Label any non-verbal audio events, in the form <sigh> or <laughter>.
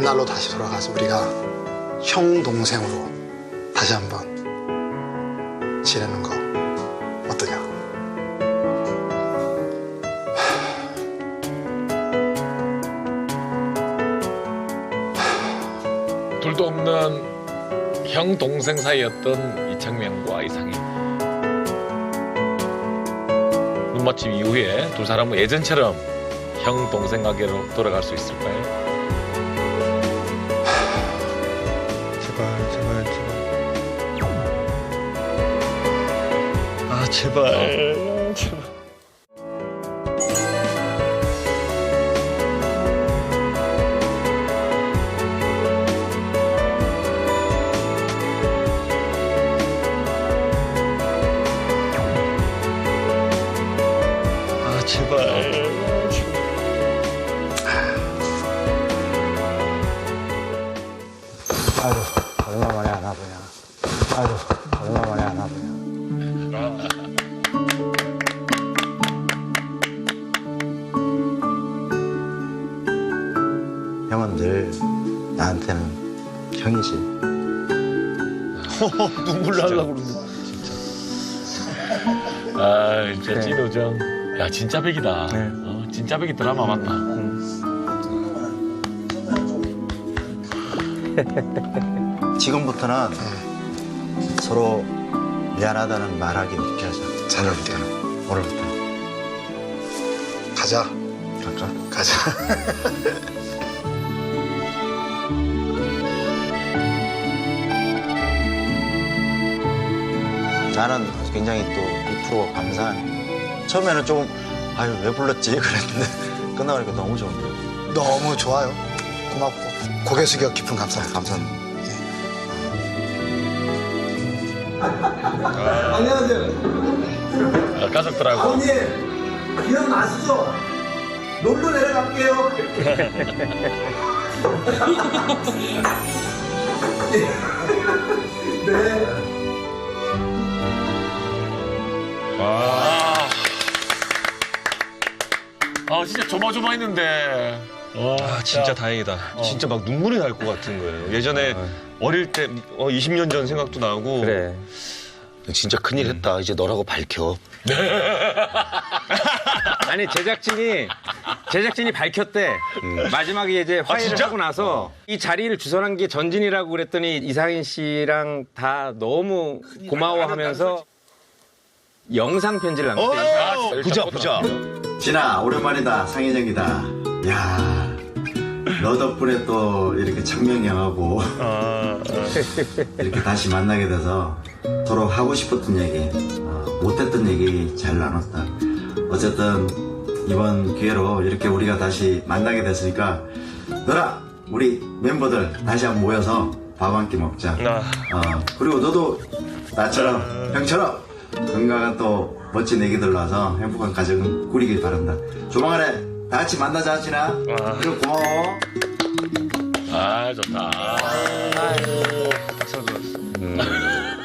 옛날로 다시 돌아가서 우리가 형 동생으로 다시 한번 지내는 거 어떠냐? 둘도 없는 형 동생 사이였던 이창명과 이상희. 눈맞춤 이후에 두 사람은 예전처럼 형 동생 관계로 돌아갈 수 있을까요? 제발. 아 제발. 아유 얼마 만에 안 와보냐? 아유. 얼 나한테는 형이지. <laughs> 눈물 날라고 그러네 아, 진짜 찐우정. 야, 진짜 백이다. 네. 어, 진짜 백이 드라마 맞다. <laughs> 지금부터는 서로 미안하다는 말하기 늦게 하자. 오늘부터는. 오늘부터. 가자 갈까? 가자. <laughs> 나는 굉장히 또 이 프로가 감사한. 처음에는 조금 아유 왜 불렀지 <laughs> 그랬는데 끝나가니까 너무 좋은데. 너무 좋아요. 고맙고 고개 숙여 깊은 감사합니다. 감사합니다. 아, 가족들하고. 아버님 기억나시죠? 놀러 내려갈게요. <laughs> <laughs> 네. 진짜 조마조마했는데. 와, 아 진짜 다행이다. 진짜 막 눈물이 날 것 같은 거예요. 예전에 어릴 때 어, 20년 전 생각도 나고. 그래. 진짜 큰일 했다. 이제 너라고 밝혀. <laughs> 아니 제작진이 제작진이 밝혔대. 마지막에 이제 화해를 진짜? 하고 나서 이 자리를 주선한 게 전진이라고 그랬더니 이상인 씨랑 다 너무 고마워하면서 영상 편지를 남겼대. 부자 부자. 진아 오랜만이다 상인형이다. 야. 너 덕분에 또 이렇게 창명형하고 <laughs> 이렇게 다시 만나게 돼서 서로 하고 싶었던 얘기, 어, 못했던 얘기 잘 나눴다. 어쨌든 이번 기회로 이렇게 우리가 다시 만나게 됐으니까 너라 우리 멤버들 다시 한번 모여서 밥 한 끼 먹자. 아. 어, 그리고 너도 나처럼 형처럼 건강한 또 멋진 애기들 나서 행복한 가정 꾸리길 바란다. 조만간에 다 같이 만나자, 진아. 그리고 고마워. 아, 좋다. 박수 들었어.